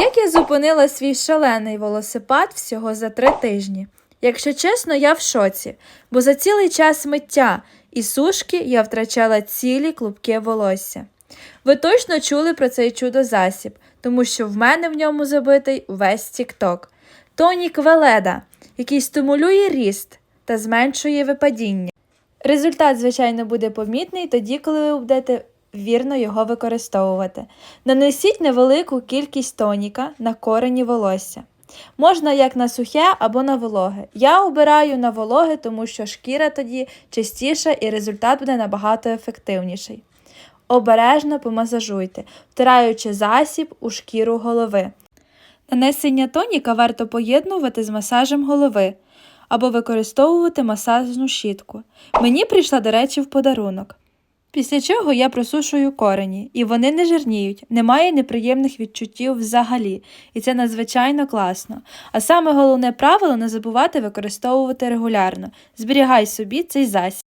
Як я зупинила свій шалений велосипед всього за три тижні? Якщо чесно, я в шоці, бо за цілий час миття і сушки я втрачала цілі клубки волосся. Ви точно чули про цей чудо-засіб, тому що в мене в ньому забитий увесь тік-ток. Тонік Веледа, який стимулює ріст та зменшує випадіння. Результат, звичайно, буде помітний тоді, коли ви будете вірно його використовувати. Нанесіть невелику кількість тоніка на корені волосся. Можна як на сухе або на вологе. Я обираю на вологе, тому що шкіра тоді чистіша і результат буде набагато ефективніший. Обережно помасажуйте, втираючи засіб у шкіру голови. Нанесення тоніка варто поєднувати з масажем голови або використовувати масажну щітку. Мені прийшла, до речі, в подарунок. Після чого я просушую корені, і вони не жирніють, немає неприємних відчуттів взагалі, і це надзвичайно класно. А саме головне правило не забувати використовувати регулярно. Зберігай собі цей засіб.